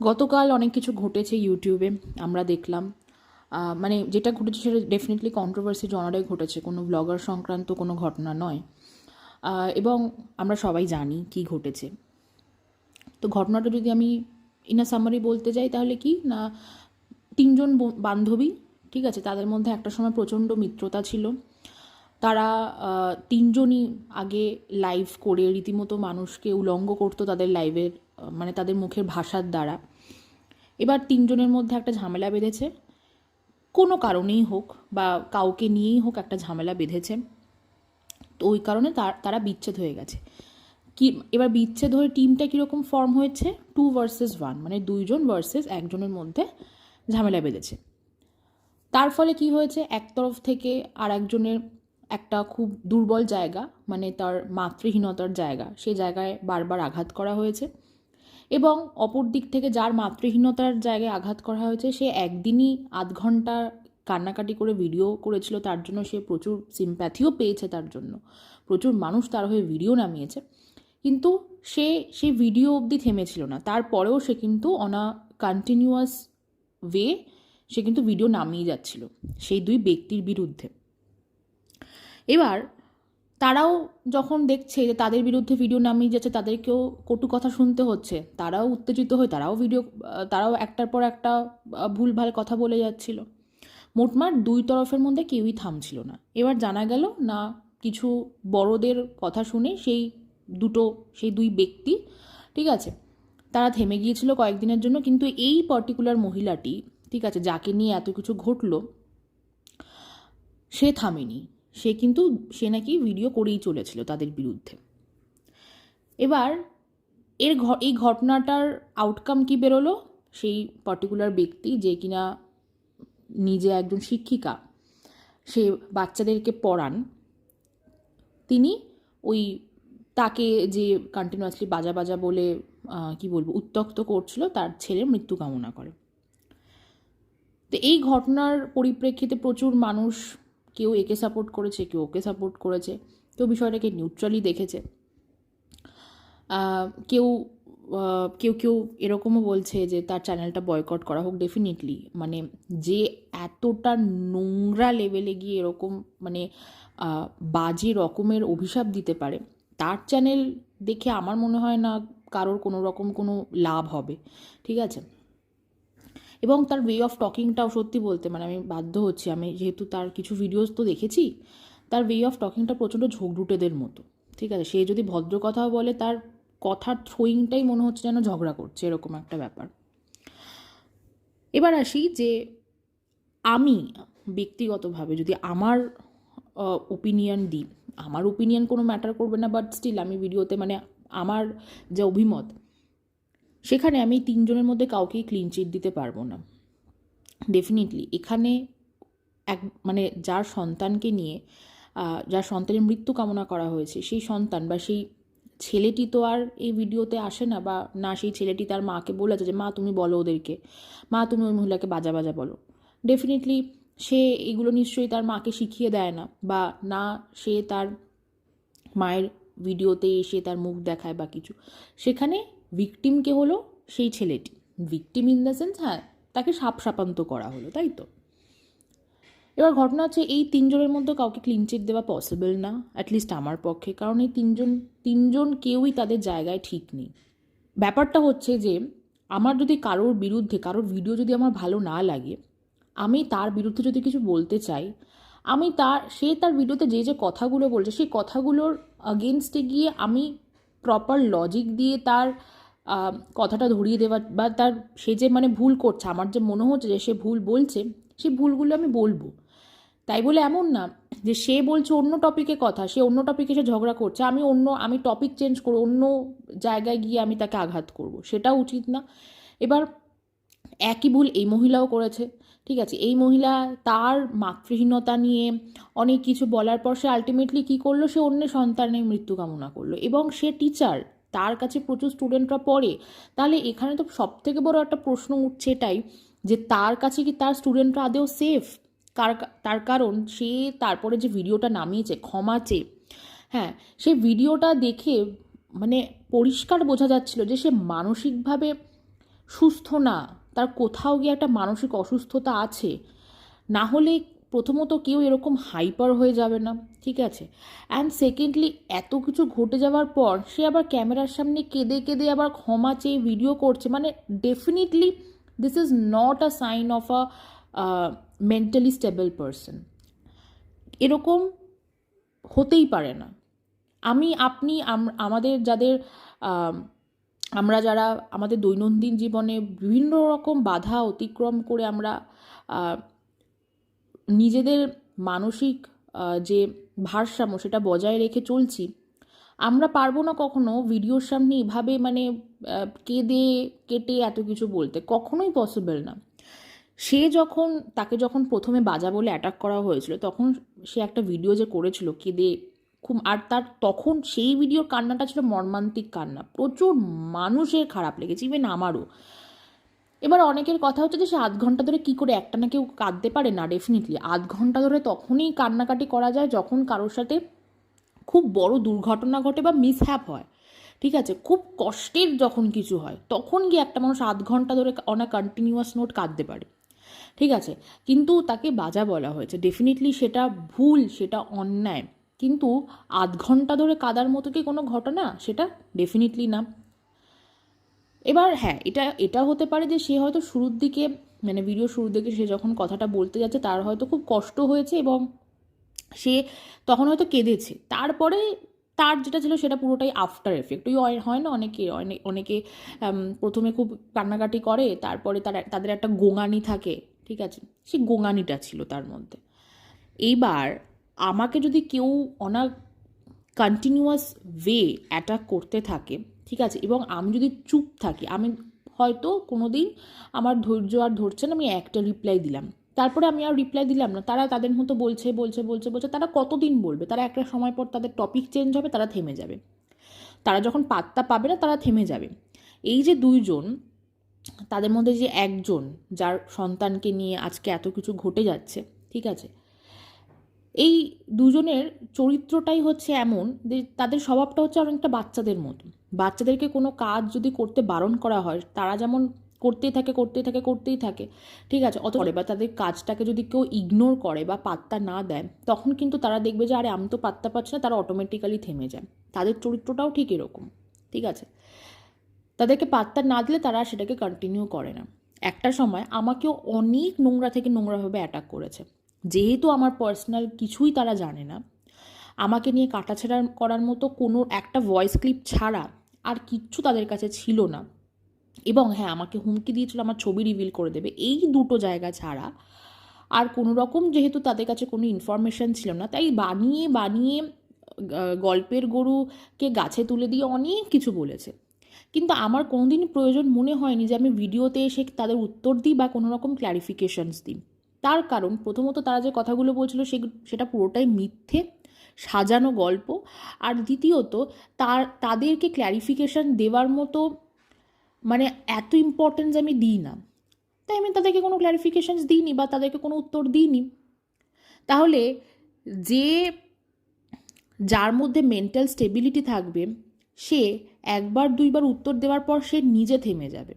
গতকাল অনেক কিছু ঘটেছে ইউটিউবে, আমরা দেখলাম। মানে যেটা ঘটেছে সেটা ডেফিনেটলি কন্ট্রোভার্সি জনারে ঘটেছে, কোনো ব্লগার সংক্রান্ত কোনো ঘটনা নয়। এবং আমরা সবাই জানি কি ঘটেছে। তো ঘটনাটা যদি আমি ইনা সামারি বলতে যাই, তাহলে কি? না, তিনজন বান্ধবী, ঠিক আছে, তাদের মধ্যে একটা সময় প্রচণ্ড মিত্রতা ছিল। তারা তিনজনই আগে লাইভ করে, রীতিমতো মানুষকে উলঙ্গ করতো তাদের লাইভের মানে তাদের মুখের ভাষার দ্বারা। এবার তিনজনের মধ্যে একটা ঝামেলা বেঁধেছে। কোনো কারণেই হোক বা কাউকে নিয়েই হোক একটা ঝামেলা বেঁধেছে। তো ওই কারণে তার বিচ্ছেদ হয়ে গেছে। কি, এবার বিচ্ছেদ হয়ে টিমটা কীরকম ফর্ম হয়েছে? টু ভার্সেস ওয়ান মানে দুইজন ভার্সেস একজনের মধ্যে ঝামেলা বেঁধেছে। তার ফলে কি হয়েছে? এক তরফ থেকে আর একজনের একটা খুব দুর্বল জায়গা মানে তার মাতৃহীনতার জায়গা সেই জায়গায় বারবার আঘাত করা হয়েছে। এবং অপর দিক থেকে যার মাতৃহীনতার জায়গায় আঘাত করা হয়েছে, সে একদিনই আধ ঘণ্টা কান্নাকাটি করে ভিডিও করেছিল, তার জন্য সে প্রচুর সিম্প্যাথিও পেয়েছে তার জন্য। প্রচুর মানুষ তার হয়ে ভিডিও নামিয়েছে। কিন্তু সে সেই ভিডিও অবধি থেমেছিল না। তারপরেও সে কিন্তু অনা কন্টিনিউয়াস ওয়ে সে কিন্তু ভিডিও নামিয়ে যাচ্ছিল, সেই দুই ব্যক্তির বিরুদ্ধে। এবার তারাও যখন দেখছে যে তাদের বিরুদ্ধে ভিডিও নামিয়ে যাচ্ছে, তাদেরকেও কটু কথা শুনতে হচ্ছে। তারাও উত্তেজিত হয়ে তারাও ভিডিও তারাও একটার পর একটা ভুলভাল কথা বলে যাচ্ছিল। মোটমাট দুই তরফের মধ্যে কেউই থামছিল না। এবার জানা গেল, না, কিছু বড়দের কথা শুনে সেই দুটো, সেই দুই ব্যক্তি, ঠিক আছে, তারা থেমে গিয়েছিল কয়েকদিনের জন্য। কিন্তু এই পার্টিকুলার মহিলাটি, ঠিক আছে, যাকে নিয়ে এত কিছু ঘটলো, সে থামেনি। সে কিন্তু, সে নাকি ভিডিও করেই চলেছিল তাদের বিরুদ্ধে। এবার এর এই ঘটনাটার আউটকাম কি বেরোলো? সেই পার্টিকুলার ব্যক্তি যে কিনা নিজে একজন শিক্ষিকা, সে বাচ্চাদেরকে পড়ান। তিনি ওই তাকে যে কন্টিনিউয়াসলি বাজা বাজা বলে কি বলব উত্তক্ত করছিল, তার ছেলের মৃত্যু কামনা করে। তো এই ঘটনার পরিপ্রেক্ষিতে প্রচুর মানুষ কেউ একে সাপোর্ট করেছে, কেউ ওকে সাপোর্ট করেছে। কেউ বিষয়টাকে নিউট্রালি দেখেছে। কেউ কেউ কেউ এরকমও বলছে যে তার চ্যানেলটা বয়কট করা হোক ডেফিনেটলি মানে যে এতটা নোংরা লেভেলে গিয়ে এরকম মানে বাজে রকমের অভিশাপ দিতে পারে, তার চ্যানেল দেখে আমার মনে হয় না কারোর কোনো রকম কোনো লাভ হবে। ঠিক আছে? এবং তার ওয়ে অফ টকিংটাও সত্যি বলতে মানে আমি বাধ্য হচ্ছি। আমি যেহেতু তার কিছু ভিডিওস তো দেখেছি, তার ওয়ে অফ টকিংটা প্রচণ্ড ঝোঁকরুটেদের মতো। ঠিক আছে? সে যদি ভদ্র কথাও বলে, তার কথার থ্রোয়িংটাই মনে হচ্ছে যেন ঝগড়া করছে, এরকম একটা ব্যাপার। এবার আসি যে, আমি ব্যক্তিগতভাবে যদি আমার ওপিনিয়ন দিই, আমার ওপিনিয়ন কোনো ম্যাটার করবে না বাট স্টিল আমি ভিডিওতে মানে আমার যে অভিমত সেখানে আমি তিনজনের মধ্যে কাউকেই ক্লিন চিট দিতে পারব না। ডেফিনেটলি এখানে এক মানে যার সন্তানকে নিয়ে যার সন্তানের মৃত্যু কামনা করা হয়েছে, সেই সন্তান বা সেই ছেলেটি তো আর এই ভিডিওতে আসে না বা না, সেই ছেলেটি তার মাকে বলেছে যে, মা, তুমি বলো ওদেরকে। মা, তুমি ওই মহিলাকে বাজা বাজা বলো। ডেফিনেটলি সে এগুলো নিশ্চয়ই তার মাকে শিখিয়ে দেয় না বা না, সে তার মায়ের ভিডিওতে এসে তার মুখ দেখায় বা কিছু। সেখানে ভিকটিমকে হলো? সেই ছেলেটি। ভিকটিম ইন দ্য সেন্স হ্যাঁ তাকে সাপ সাপান্ত করা হলো, তাই তো? এবার ঘটনা হচ্ছে, এই তিনজনের মধ্যে কাউকে ক্লিন চিট দেওয়া পসিবল না অ্যাটলিস্ট আমার পক্ষে, কারণ এই তিনজন তিনজন কেউই তাদের জায়গায় ঠিক নেই। ব্যাপারটা হচ্ছে যে, আমার যদি কারোর বিরুদ্ধে, কারোর ভিডিও যদি আমার ভালো না লাগে, আমি তার বিরুদ্ধে যদি কিছু বলতে চাই, আমি তার, সে তার ভিডিওতে যে যে কথাগুলো বলছে, সেই কথাগুলোর আগেনস্টে গিয়ে আমি প্রপার লজিক দিয়ে তার কথাটা ধরিয়ে দেওয়া বা তার সে যে মানে ভুল করছে, আমার যে মনে হচ্ছে যে সে ভুল বলছে সেই ভুলগুলো আমি বলব। তাই বলে এমন না যে সে বলছে অন্য টপিকে কথা, সে অন্য টপিকে সে ঝগড়া করছে, আমি অন্য, আমি টপিক চেঞ্জ করে অন্য জায়গায় গিয়ে আমি তাকে আঘাত করব সেটা উচিত না। এবার একই ভুল এই মহিলাও করেছে ঠিক আছে, এই মহিলা তার মাতৃহীনতা নিয়ে অনেক কিছু বলার পর সে আলটিমেটলি কী করল? সে অন্য সন্তানের মৃত্যু কামনা করল এবং সে টিচার তার কাছে প্রচুর স্টুডেন্টরা পড়ে। তাহলে এখানে তো সব থেকে বড় একটা প্রশ্ন উঠছে এটাই যে তার কাছে কি তার স্টুডেন্টরা আদেও সেফ কার, তার কারণ সে তারপরে যে ভিডিওটা নামিয়েছে ক্ষমা চেয়ে হ্যাঁ সে ভিডিওটা দেখে মানে পরিষ্কার বোঝা যাচ্ছিল যে সে মানসিকভাবে সুস্থ না। তার কোথাও গিয়ে একটা মানসিক অসুস্থতা আছে, না হলে প্রথমত কেউ এরকম হাইপার হয়ে যাবে না, ঠিক আছে? অ্যান্ড সেকেন্ডলি এত কিছু ঘটে যাওয়ার পর সে আবার ক্যামেরার সামনে কেঁদে কেঁদে আবার ক্ষমা চেয়ে ভিডিও করছে। মানে definitely this is not a sign of a mentally stable person এরকম হতেই পারে না। আমি, আপনি, আম- আমাদের যাদের আমরা যারা আমাদের দৈনন্দিন জীবনে বিভিন্ন রকম বাধা অতিক্রম করে আমরা নিজেদের মানসিক যে ভারসাম্য সেটা বজায় রেখে চলছি, আমরা পারব না কখনো ভিডিওর সামনে এভাবে মানে কেঁদে, কেটে এত কিছু বলতে, কখনোই পসিবল না। সে যখন, তাকে যখন প্রথমে বাজা বলে অ্যাটাক করা হয়েছিল, তখন সে একটা ভিডিও যে করেছিল, কেঁদে খুব আর তার তখন সেই ভিডিওর কান্নাটা ছিল মর্মান্তিক কান্না। প্রচুর মানুষের খারাপ লেগেছে ইভেন আমারও। এবার অনেকের কথা হচ্ছে যে, সে আধ ঘণ্টা ধরে কী করে একটা না কেউ কাঁদতে পারে? না ডেফিনেটলি আধ ঘণ্টা ধরে তখনই কান্নাকাটি করা যায় যখন কারোর সাথে খুব বড় দুর্ঘটনা ঘটে বা মিসহ্যাপ হয়। ঠিক আছে? খুব কষ্টের যখন কিছু হয়, তখন গিয়ে একটা মানুষ আধ ঘণ্টা ধরে অন আ কন্টিনিউয়াস নোট কাঁদতে পারে। ঠিক আছে? কিন্তু তাকে বাজা বলা হয়েছে। ডেফিনেটলি সেটা ভুল, সেটা অন্যায়। কিন্তু আধ ঘণ্টা ধরে কাদার মতো কি কোনো ঘটনা? সেটা ডেফিনেটলি না। এবার হ্যাঁ এটা এটা হতে পারে যে সে হয়তো শুরুর দিকে মানে ভিডিও শুরুর দিকে সে যখন কথাটা বলতে যাচ্ছে, তার হয়তো খুব কষ্ট হয়েছে এবং সে তখন হয়তো কেঁদেছে। তারপরে তার যেটা ছিল সেটা পুরোটাই আফটার এফেক্ট ওই হয়- না অনেকে, অনেক, অনেকে প্রথমে খুব কান্নাকাটি করে, তারপরে তার, তাদের একটা গোঙানি থাকে, ঠিক আছে? সেই গোঙানিটা ছিল তার মধ্যে। এইবার আমাকে যদি কেউ অনা কন্টিনিউয়াস ওয়ে অ্যাটাক করতে থাকে, ঠিক আছে? এবং আমি যদি চুপ থাকি, আমি হয়তো কোনো দিন আমার ধৈর্য আর ধরছে না, আমি একটা রিপ্লাই দিলাম। তারপরে আমি আর রিপ্লাই দিলাম না। তারা তাদের মতো বলছে বলছে বলছে বলছে, তারা কতদিন বলবে? তারা একটা সময় পর তাদের টপিক চেঞ্জ হবে, তারা থেমে যাবে। তারা যখন পাত্তা পাবে না, তারা থেমে যাবে। এই যে দুইজন, তাদের মধ্যে যে একজন, যার সন্তানকে নিয়ে আজকে এত কিছু ঘটে যাচ্ছে, ঠিক আছে? এই দুজনের চরিত্রটাই হচ্ছে এমন যে তাদের স্বভাবটা হচ্ছে অনেকটা বাচ্চাদের মতো বাচ্চাদেরকে কোনো কাজ যদি করতে বারণ করা হয় তারা যেমন করতেই থাকে করতেই থাকে করতেই থাকে ঠিক আছে অত করে। বা তাদের কাজটাকে যদি কেউ ইগনোর করে বা পাত্তা না দেয় তখন কিন্তু তারা দেখবে যে আরে আমি তো পাত্তা পাচ্ছি না তারা অটোমেটিক্যালি থেমে যায়। তাদের চরিত্রটাও ঠিক এরকম ঠিক আছে? তাদেরকে পাত্তা না দিলে তারা সেটাকে কন্টিনিউ করে না। একটা সময় আমাকেও অনেক নোংরা থেকে নোংরাভাবে অ্যাটাক করেছে। যেহেতু আমার পার্সোনাল কিছুই তারা জানে না, আমাকে নিয়ে কাটাছেড়া করার মতো কোনো একটা ভয়েস ক্লিপ ছাড়া আর কিচ্ছু তাদের কাছে ছিল না। এবং হ্যাঁ আমাকে হুমকি দিয়েছিল, আমার ছবি রিভিল করে দেবে, এই দুটো জায়গা ছাড়া। আর কোনো রকম যেহেতু তাদের কাছে কোনো ইনফরমেশন ছিল না, তাই বানিয়ে বানিয়ে গল্পের গরুকে গাছে তুলে দিয়ে অনেক কিছু বলেছে। কিন্তু আমার কোনোদিনই প্রয়োজন মনে হয়নি যে আমি ভিডিওতে এসে তাদের উত্তর দিই বা কোনো রকম ক্ল্যারিফিকেশনস দিই। তার কারণ প্রথমত তারা যে কথাগুলো বলছিল সে সেটা পুরোটাই মিথ্যে, সাজানো গল্প। আর দ্বিতীয়ত তার, তাদেরকে ক্ল্যারিফিকেশান দেওয়ার মতো মানে এত ইম্পর্টেন্স আমি দিই না। তাই আমি তাদেরকে কোনো ক্ল্যারিফিকেশনস দিইনি বা তাদেরকে কোনো উত্তর দিইনি। তাহলে যে, যার মধ্যে মেন্টাল স্টেবিলিটি থাকবে, সে একবার দুইবার উত্তর দেওয়ার পর সে নিজে থেমে যাবে।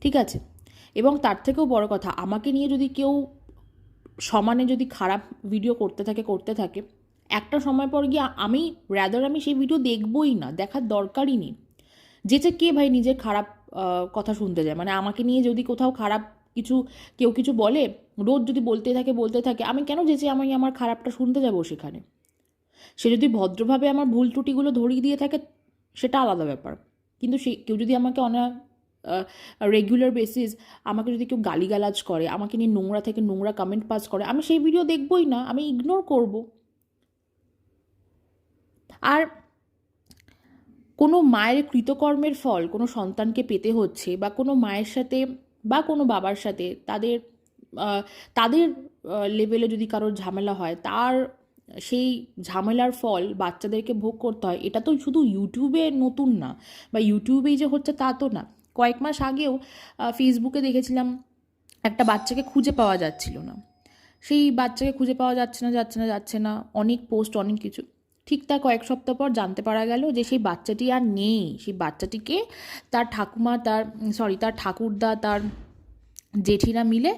ঠিক আছে? এবং তার থেকেও বড় কথা, আমাকে নিয়ে যদি কেউ সমানে যদি খারাপ ভিডিও করতে থাকে করতে থাকে, একটা সময় পর গিয়ে আমি র্যাদার আমি সেই ভিডিও দেখবই না, দেখার দরকারই নেই। যেচে কে ভাই নিজের খারাপ কথা শুনতে যায় মানে আমাকে নিয়ে যদি কোথাও খারাপ কিছু, কেউ কিছু বলে, রোজ যদি বলতে থাকে বলতে থাকে, আমি কেন যেচে আমি আমার খারাপটা শুনতে যাব সেখানে? সে যদি ভদ্রভাবে আমার ভুল ত্রুটিগুলো ধরিয়ে দিয়ে থাকে, সেটা আলাদা ব্যাপার। কিন্তু সে, কেউ যদি আমাকে অনা রেগুলার বেসিস আমাকে যদি কেউ গালিগালাজ করে, আমাকে নিয়ে নোংরা থেকে নোংরা কমেন্ট পাস করে, আমি সেই ভিডিও দেখবই না, আমি ইগনোর করব। আর কোনো মায়ের কৃতকর্মের ফল কোনো সন্তানকে পেতে হচ্ছে বা কোনো মায়ের সাথে বা কোনো বাবার সাথে তাদের তাদের লেভেলে যদি কারোর ঝামেলা হয়, তার সেই ঝামেলার ফল বাচ্চাদেরকে ভোগ করতে হয়, এটা তো শুধু ইউটিউবে নতুন না, বা ইউটিউবেই যে হচ্ছে তা তো না। কয়েক মাস আগেও ফেসবুকে দেখেছিলাম, একটা বাচ্চাকে খুঁজে পাওয়া যাচ্ছিল না। সেই বাচ্চাকে খুঁজে পাওয়া যাচ্ছে না যাচ্ছে না যাচ্ছে না, অনেক পোস্ট অনেক কিছু। ঠিক তার কয়েক সপ্তাহ পর জানতে পারা গেল যে সেই বাচ্চাটি আর নেই। সেই বাচ্চাটিকে তার ঠাকুমা, তার সরি তার ঠাকুরদা, তার জেঠিরা মিলে,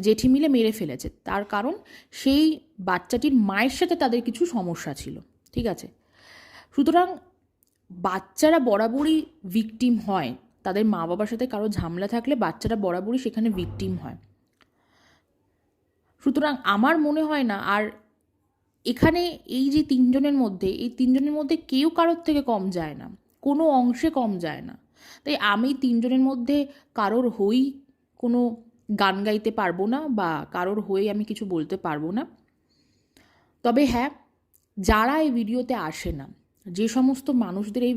জেঠি মিলে মেরে ফেলেছে। তার কারণ সেই বাচ্চাটির মায়ের সাথে তাদের কিছু সমস্যা ছিল। ঠিক আছে? সুতরাং বাচ্চারা বরাবরই ভিকটিম হয়। তাদের মা বাবার সাথে কারও ঝামেলা থাকলে বাচ্চারা বরাবরই সেখানে ভিকটিম হয়। সুতরাং আমার মনে হয় না, আর এখানে এই যে তিনজনের মধ্যে, এই তিনজনের মধ্যে কেউ কারোর থেকে কম যায় না, কোনো অংশে কম যায় না। তাই আমি তিনজনের মধ্যে কারোর হই কোনো গান গাইতে পারব না বা কারোর হয়ে আমি কিছু বলতে পারব না। তবে হ্যাঁ যারা এই ভিডিওতে আসে না, যে সমস্ত মানুষদের এই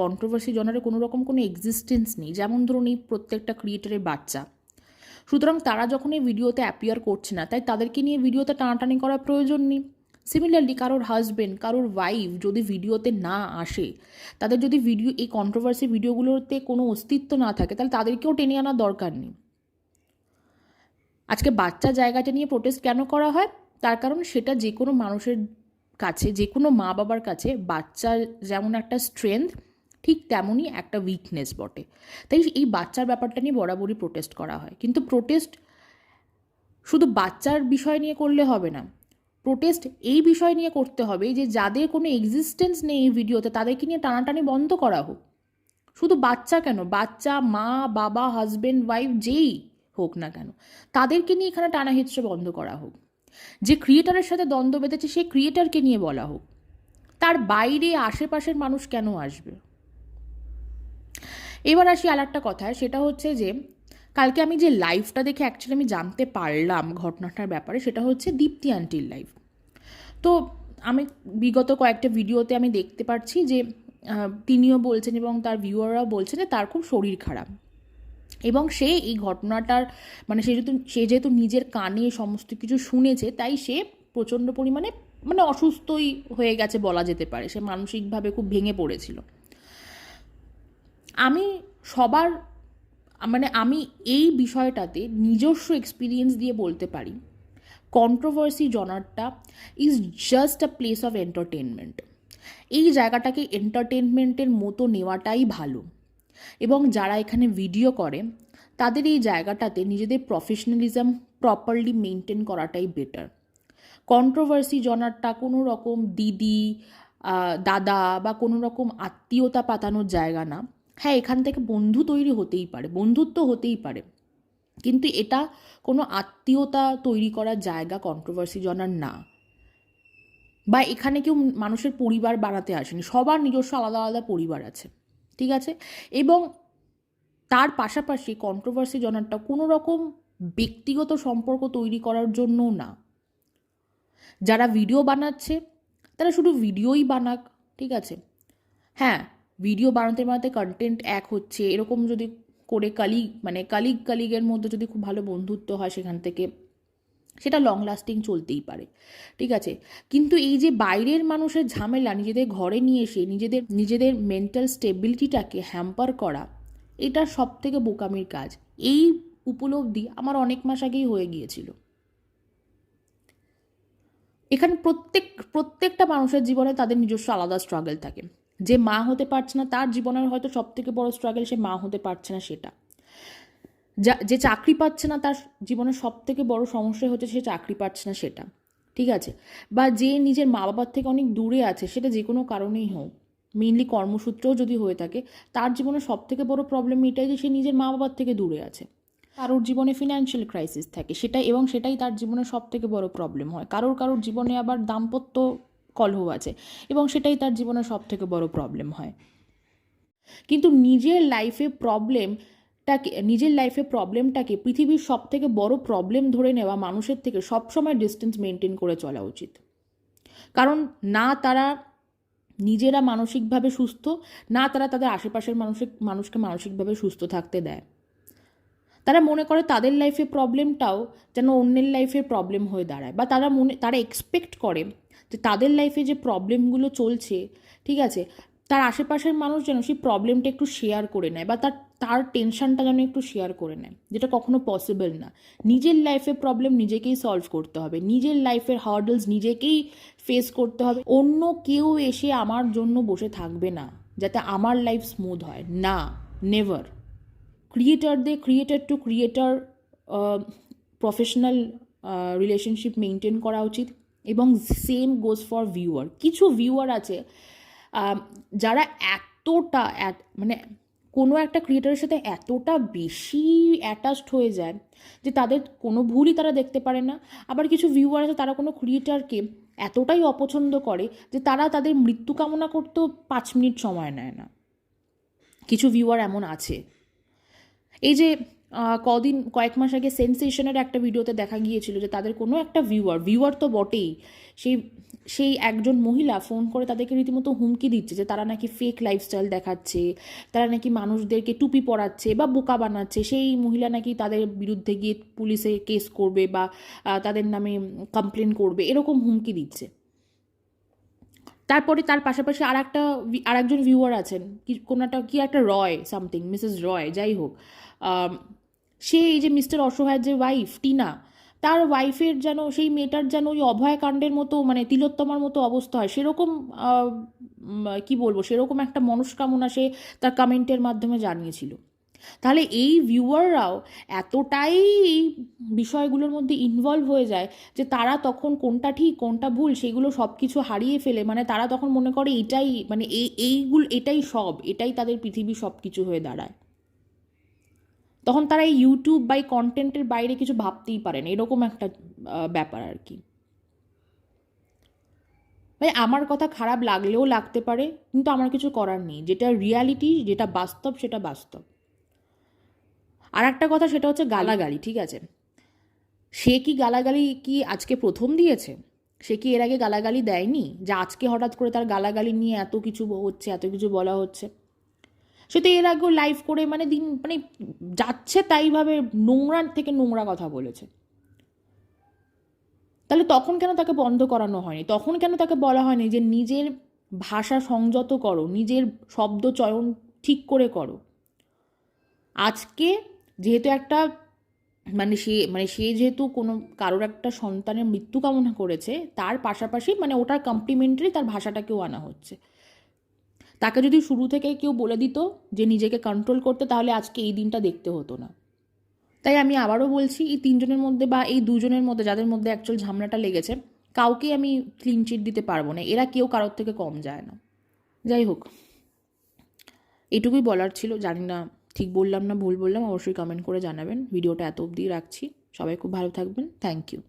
কন্ট্রোভার্সি জনারে কোনো রকম কোনো এক্সিস্টেন্স নেই। যেমন ধরুন এই প্রত্যেকটা ক্রিয়েটারের বাচ্চা। সুতরাং তারা যখন এই ভিডিওতে অ্যাপিয়ার করছে না, তাই তাদেরকে নিয়ে ভিডিওতে টানাটানি করার প্রয়োজন নেই। সিমিলারলি কারোর হাজবেন্ড কারোর ওয়াইফ যদি ভিডিওতে না আসে, তাদের যদি ভিডিও এই কন্ট্রোভার্সি ভিডিওগুলোতে কোনো অস্তিত্ব না থাকে, তাহলে তাদেরকেও টেনে আনার দরকার নেই। আজকে বাচ্চা জায়গাটা নিয়ে প্রোটেস্ট কেন করা হয়? তার কারণ সেটা যে কোনো মানুষের কাছে যে কোনো মা বাবার কাছে বাচ্চা যেমন একটা স্ট্রেংথ ঠিক তেমনই একটা উইকনেস বটে। তাই এই বাচ্চার ব্যাপারটা নিয়ে বরাবরই প্রোটেস্ট করা হয়। কিন্তু প্রোটেস্ট শুধু বাচ্চার বিষয় নিয়ে করলে হবে না। প্রোটেস্ট এই বিষয় নিয়ে করতে হবে যে, যাদের কোনো এক্সিস্টেন্স নেই এই ভিডিওতে তাদেরকে নিয়ে টানাটানি বন্ধ করা হোক। শুধু বাচ্চা কেন? বাচ্চা, মা, বাবা হাজব্যান্ড ওয়াইফ যেই হোক না কেন, তাদেরকে নিয়ে এখানে টানা হিচড়ে বন্ধ করা হোক। যে ক্রিয়েটারের সাথে দ্বন্দ্ব বেঁধেছে সেই ক্রিয়েটারকে নিয়ে বলা হোক। তার বাইরে, আশেপাশের মানুষ কেন আসবে? এবার আসি আর একটা কথায়, সেটা হচ্ছে যে, কালকে আমি যে লাইভটা দেখে অ্যাকচুয়ালি আমি জানতে পারলাম ঘটনাটার ব্যাপারে, সেটা হচ্ছে দীপ্তি আন্টির লাইভ তো আমি বিগত কয়েকটা ভিডিওতে আমি দেখতে পাচ্ছি যে তিনিও বলছেন এবং তার ভিউয়াররাও বলছেন যে তার খুব শরীর খারাপ। এবং সে এই ঘটনাটার মানে সে যেহেতু সে যেহেতু নিজের কানে সমস্ত কিছু শুনেছে, তাই সে প্রচণ্ড পরিমাণে মানে অসুস্থই হয়ে গেছে বলা যেতে পারে। সে মানসিকভাবে খুব ভেঙে পড়েছিল। আমি সবার মানে আমি এই বিষয়টাতে নিজস্ব এক্সপিরিয়েন্স দিয়ে বলতে পারি। Controversy জনারটা is just a place of entertainment এই জায়গাটাকে এন্টারটেনমেন্টের মতো নেওয়াটাই ভালো। এবং যারা এখানে ভিডিও করে, তাদের এই জায়গাটাতে নিজেদের প্রফেশনালিজম প্রপারলি মেনটেন করাটাই বেটার কন্ট্রোভার্সি জনারটা কোনো রকম দিদি দাদা বা কোনো রকম আত্মীয়তা পাতানোর জায়গা না। হ্যাঁ এখান থেকে বন্ধু তৈরি হতেই পারে, বন্ধুত্ব হতেই পারে। কিন্তু এটা কোনো আত্মীয়তা তৈরি করার জায়গা কন্ট্রোভার্সি জনার না। বা এখানে কেউ মানুষের পরিবার বানাতে আসেনি, সবার নিজস্ব আলাদা আলাদা পরিবার আছে, ঠিক আছে? এবং তার পাশাপাশি কন্ট্রোভার্সি জনারটা কোনো রকম ব্যক্তিগত সম্পর্ক তৈরি করার জন্যও না। যারা ভিডিও বানাচ্ছে, তারা শুধু ভিডিওই বানাক, ঠিক আছে? হ্যাঁ ভিডিও বানাতে বানাতে কন্টেন্ট এক হচ্ছে। এরকম যদি করে কালিগ মানে কালিগ কালিগের মধ্যে যদি খুব ভালো বন্ধুত্ব হয় সেখান থেকে, সেটা লং লাস্টিং চলতেই পারে। ঠিক আছে? কিন্তু এই যে বাইরের মানুষের ঝামেলা, নিজেদের ঘরে নিয়ে এসে, নিজেদের নিজেদের মেন্টাল স্টেবিলিটিটাকে হ্যাম্পার করা, এটা সব থেকে বোকামির কাজ। এই উপলব্ধি আমার অনেক মাস আগেই হয়ে গিয়েছিল। এখানে প্রত্যেক, প্রত্যেকটা মানুষের জীবনে তাদের নিজস্ব আলাদা স্ট্রাগল থাকে। যে মা হতে পারছে না, তার জীবনের হয়তো সব থেকে বড় স্ট্রাগল সে মা হতে পারছে না সেটা। যা, যে চাকরি পাচ্ছে না, তার জীবনের সব থেকে বড় সমস্যা হচ্ছে সে চাকরি পাচ্ছে না সেটা। ঠিক আছে? বা যে নিজের মা বাবার থেকে অনেক দূরে আছে, সেটা যে কোনো কারণেই হোক। মেনলি কর্মসূত্রেও যদি হয়ে থাকে, তার জীবনে সব থেকে বড় প্রবলেম এটাই যে সে নিজের মা বাবার থেকে দূরে আছে। কারোর জীবনে ফিনান্সিয়াল ক্রাইসিস থাকে, সেটাই, এবং সেটাই তার জীবনে সব থেকে বড় প্রবলেম হয়। কারোর কারোর জীবনে আবার দাম্পত্য কলহ আছে এবং সেটাই তার জীবনে সব থেকে বড় প্রবলেম হয়। কিন্তু নিজের লাইফে প্রবলেমটাকে নিজের লাইফে প্রবলেমটাকে পৃথিবীর সব থেকে বড় প্রবলেম ধরে নেওয়া মানুষের থেকে সবসময় ডিস্টেন্স মেনটেন করে চলা উচিত। কারণ না তারা নিজেরা মানসিকভাবে সুস্থ, না তারা তাদের আশেপাশের মানুষের মানুষকে মানসিকভাবে সুস্থ থাকতে দেয়। তারা মনে করে তাদের লাইফে প্রবলেমটাও যেন অন্যের লাইফে প্রবলেম হয়ে দাঁড়ায় বা তারা মনে, তারা এক্সপেক্ট করে যে তাদের লাইফে যে প্রবলেমগুলো চলছে, ঠিক আছে? তার আশেপাশের মানুষ যেন সেই প্রবলেমটা একটু শেয়ার করে নেয় বা তার তার টেনশনটা যেন একটু শেয়ার করে নেয়, যেটা কখনো পসিবল না। নিজের লাইফে প্রবলেম নিজেকেই সলভ করতে হবে, নিজের লাইফের হার্ডলস নিজেকেই ফেস করতে হবে। অন্য কেউ এসে আমার জন্য বসে থাকবে না, যাতে আমার লাইফ স্মুথ হয়। না never ক্রিয়েটারদের creator to creator professional relationship maintain করা উচিত। এবং সেম গোজ ফর ভিউয়ার কিছু ভিউয়ার আছে যারা এতটা মানে কোনো একটা ক্রিয়েটারের সাথে এতটা বেশি অ্যাটাচড হয়ে যায় যে তাদের কোনো ভুলই তারা দেখতে পারে না। আবার কিছু ভিউয়ার আছে, তারা কোনো ক্রিয়েটারকে এতটাই অপছন্দ করে যে তারা তাদের মৃত্যু কামনা করতেও পাঁচ মিনিট সময় নেয় না। কিছু ভিউয়ার এমন আছে। এই যে কদিন, কয়েক মাস আগে সেন্সেশনের একটা ভিডিওতে দেখা গিয়েছিল যে তাদের কোনো একটা ভিউয়ার ভিউয়ার তো বটেই, সেই সেই একজন মহিলা ফোন করে তাদেরকে রীতিমতো হুমকি দিচ্ছে যে তারা নাকি ফেক লাইফস্টাইল দেখাচ্ছে, তারা নাকি মানুষদেরকে টুপি পরাচ্ছে বা বোকা বানাচ্ছে, সেই মহিলা নাকি তাদের বিরুদ্ধে গিয়ে পুলিশে কেস করবে বা তাদের নামে কমপ্লেন করবে, এরকম হুমকি দিচ্ছে। তারপরে তার পাশাপাশি আর একটা আর একজন ভিউয়ার আছেন, কি, কোনো একটা, কি একটা রয় সামথিং মিসেস রয়, যাই হোক সে এই যে মিস্টার অসহায়ের যে ওয়াইফ টিনা, তার ওয়াইফের যেন, সেই মেয়েটার যেন ওই অভয়কাণ্ডের মতো মানে তিলোত্তমার মতো অবস্থা হয়। সেরকম কি বলব, সেরকম একটা মনস্কামনা সে তার কমেন্টের মাধ্যমে জানিয়েছিল। তাহলে এই ভিউয়াররাও এতটাই এই বিষয়গুলোর মধ্যে ইনভলভ হয়ে যায় যে তারা তখন কোনটা ঠিক, কোনটা ভুল, সেগুলো সব কিছু হারিয়ে ফেলে। মানে তারা তখন মনে করে এটাই মানে এই এইগুলো, এটাই সব, এটাই তাদের পৃথিবী সব কিছু হয়ে দাঁড়ায়। তখন তারা এই ইউটিউব বা এই কন্টেন্টের বাইরে কিছু ভাবতেই পারে না এরকম একটা ব্যাপার আর কি। ভাই আমার কথা খারাপ লাগলেও লাগতে পারে, কিন্তু আমার কিছু করার নেই। যেটা রিয়ালিটি যেটা বাস্তব, সেটা বাস্তব। আর একটা কথা সেটা হচ্ছে গালাগালি, ঠিক আছে? সে কি গালাগালি কি আজকে প্রথম দিয়েছে? সে কি এর আগে গালাগালি দেয়নি? যে আজকে হঠাৎ করে তার গালাগালি নিয়ে এত কিছু হচ্ছে, এত কিছু বলা হচ্ছে। সে তো এর আগেও লাইভ করে মানে দিন মানে যাচ্ছে তাইভাবে নোংরা থেকে নোংরা কথা বলেছে। তাহলে তখন কেন তাকে বন্ধ করানো হয়নি? তখন কেন তাকে বলা হয়নি যে নিজের ভাষা সংযত করো, নিজের শব্দ চয়ন ঠিক করে করো? আজকে যেহেতু একটা মানে সে মানে সে যেহেতু কোনো, কারোর একটা সন্তানের মৃত্যু কামনা করেছে, তার পাশাপাশি মানে ওটার কমপ্লিমেন্টারি তার ভাষাটাকেও আনা হচ্ছে। তাকে যদি শুরু থেকে কেউ বলে দিত যে নিজেকে কন্ট্রোল করতে, তাহলে আজকে এই দিনটা দেখতে হতো না। তাই আমি আবারও বলছি, এই তিনজনের মধ্যে বা এই দুজনের মধ্যে, যাদের মধ্যে অ্যাকচুয়াল ঝামেলাটা লেগেছে, কাউকে আমি ক্লিন চিট দিতে পারব না। এরা কেউ কারোর থেকে কম যায় না। যাই হোক, এটুকুই বলার ছিল। জানি না ঠিক বললাম না ভুল বললাম, অবশ্যই কমেন্ট করে জানাবেন। ভিডিওটা এত অবধি রাখছি। সবাই খুব ভালো থাকবেন। Thank you